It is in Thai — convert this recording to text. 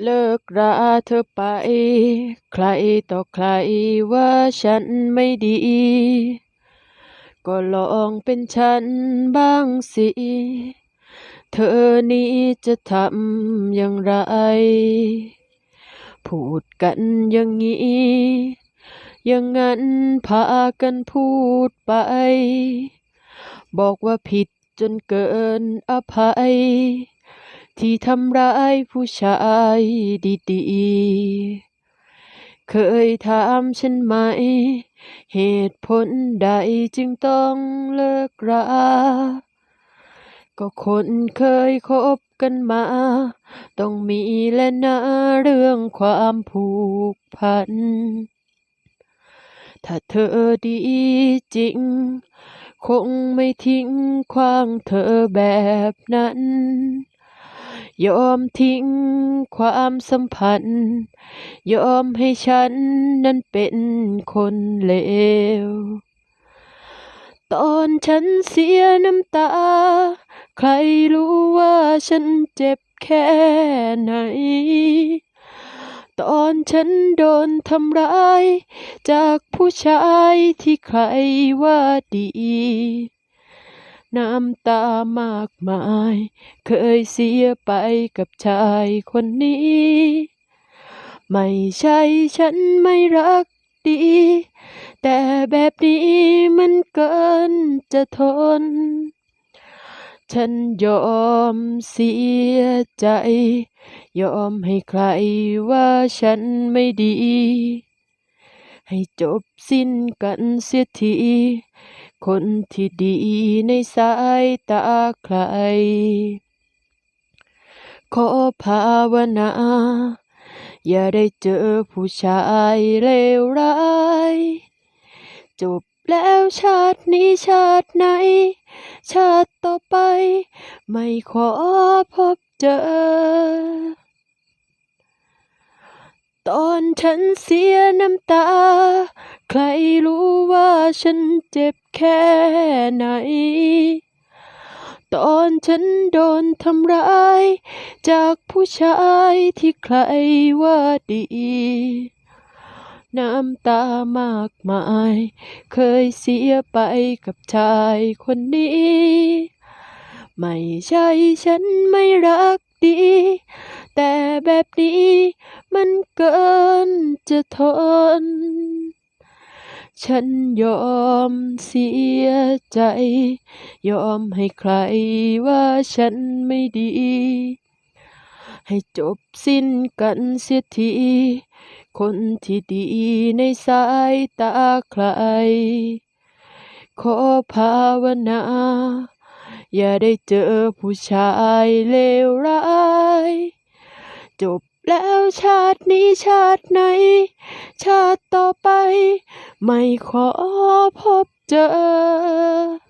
เลิกราเธอไป ใครต่อใครว่าฉันไม่ดี ก็ลองเป็นฉันบ้างสิ เธอนี้จะทำอย่างไร พูดกันอย่างนี้ อย่างนั้นพากันพูดไป บอกว่าผิดจนเกินอภัย ที่ทำร้ายผู้ชายดีๆ เคยถามฉันไหม เหตุผลใดจึงต้องเลิกราก็คนเคยคบกันมา ต้องมีและนะเรื่องความผูกพัน ถ้าเธอดีจริง คงไม่ทิ้งขว้างเธอแบบนั้น ยอมทิ้งความสัมพันธ์ ยอมให้ฉันนั้นเป็นคนเลว ตอนฉันเสียน้ำตา ใครรู้ว่าฉันเจ็บแค่ไหน ตอนฉันโดนทำร้าย จากผู้ชายที่ใครว่าดี น้ำตามากมาย เคยเสียไปกับชายคนนี้ ไม่ใช่ฉันไม่รักดี แต่แบบนี้มันเกินจะทน ฉันยอมเสียใจ ยอมให้ใครว่าฉันไม่ดี ให้จบสิ้นกันเสียที คนที่ดีในสายตาใคร ขอภาวนา อย่าได้เจอผู้ชายเลวร้าย จบแล้วชาตินี้ชาติไหน ชาติต่อไป ไม่ขอพบเจอ ตอนฉันเสียน้ำตา ใครรู้ว่าฉันเจ็บแค่ไหน ตอนฉันโดนทำร้าย จากผู้ชายที่ใครว่าดี น้ำตามากมาย เคยเสียไปกับชายคนนี้ ไม่ใช่ฉันไม่รักดี แต่แบบนี้ มันเกินจะทน ฉันยอมเสียใจ ยอมให้ใครว่าฉันไม่ดี ให้จบสิ้นกันเสียที คนที่ดีในสายตาใคร ขอภาวนาอย่าได้เจอผู้ชายเลวร้าย จบ แล้วชาตินี้ชาติไหน ชาติต่อไป ไม่ขอพบเจอ